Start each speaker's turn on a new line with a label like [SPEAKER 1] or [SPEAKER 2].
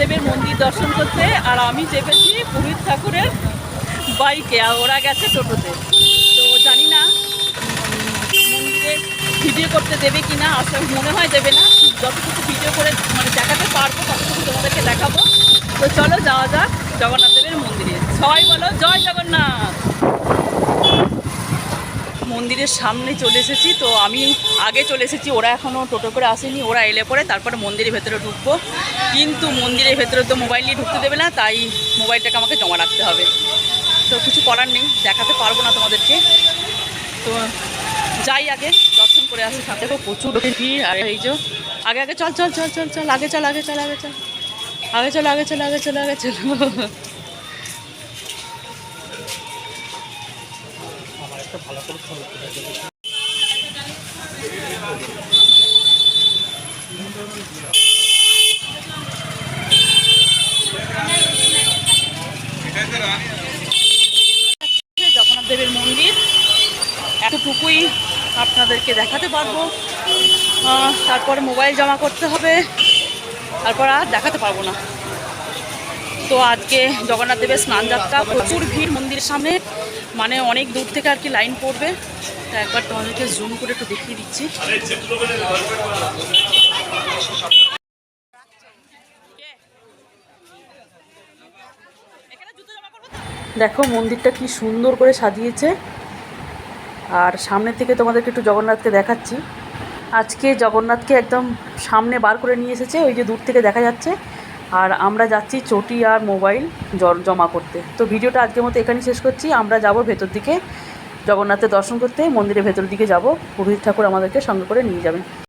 [SPEAKER 1] দেবের মন্দির দর্শন করতে, আর আমি চেপেছি পুরীর ঠাকুরের বাইকে, আর ওরা গেছে টোটোতে। তো জানি না, মন্দিরে ভিডিও করতে দেবে কি না আসলে মনে হয় দেবে না। যতটুকু ভিডিও করে মানে দেখাতে পারব, ততটুকু তোমাদেরকে দেখাবো। তো চলো যাওয়া যাক জগন্নাথ দেবের মন্দিরে। সবাই বলো, জয় জগন্নাথ! মন্দিরের সামনে চলে এসেছি, তো আমি আগে চলে এসেছি, ওরা এখনও টোটো করে আসেনি, ওরা এলে পরে তারপরে মন্দিরের ভেতরে ঢুকবো। কিন্তু মন্দিরের ভেতরে তো মোবাইল নিয়ে ঢুকতে দেবে না, তাই মোবাইলটাকে আমাকে জমা রাখতে হবে। তো কিছু করার নেই, দেখাতে পারব না তোমাদেরকে। তো যাই আগে, দর্শন করে আসি সাথে। প্রচুর ভিড়, আর এই যে, আগে আগে চল চল চল চল চল, আগে চল আগে চল আগে চল। আগে চল আগে চল আগে চল আগে চল। জগন্নাথ দেবের মন্দির। এতটুকুই আপনাদেরকে দেখাতে পারব। তারপরে মোবাইল জমা করতে হবে। তারপর আর দেখাতে পারব না। তো আজকে জগন্নাথ দেবের স্নান যাত্রা, প্রচুর ভিড় মন্দিরের সামনে। মানে অনেক দূর থেকে আর কি লাইন পড়বে। তা একবার তোমাদেরকে জুম করে একটু দেখিয়ে দিচ্ছি। দেখো মন্দিরটা কি সুন্দর করে সাজিয়েছে। আর সামনে থেকে তোমাদেরকে একটু জগন্নাথকে দেখাচ্ছি। আজকে জগন্নাথকে একদম সামনে বার করে নিয়ে এসেছে, ওই যে দূর থেকে দেখা যাচ্ছে। আর আমরা যাচ্ছি চটি আর মোবাইল জমা করতে। তো ভিডিওটা আজকের মতো এখানেই শেষ করছি। আমরা যাব ভেতর দিকে। জগন্নাথের দর্শন করতে, মন্দিরের ভেতর দিকে যাব। পুরোহিত ঠাকুর আমাদেরকে সঙ্গে করে নিয়ে যাবেন।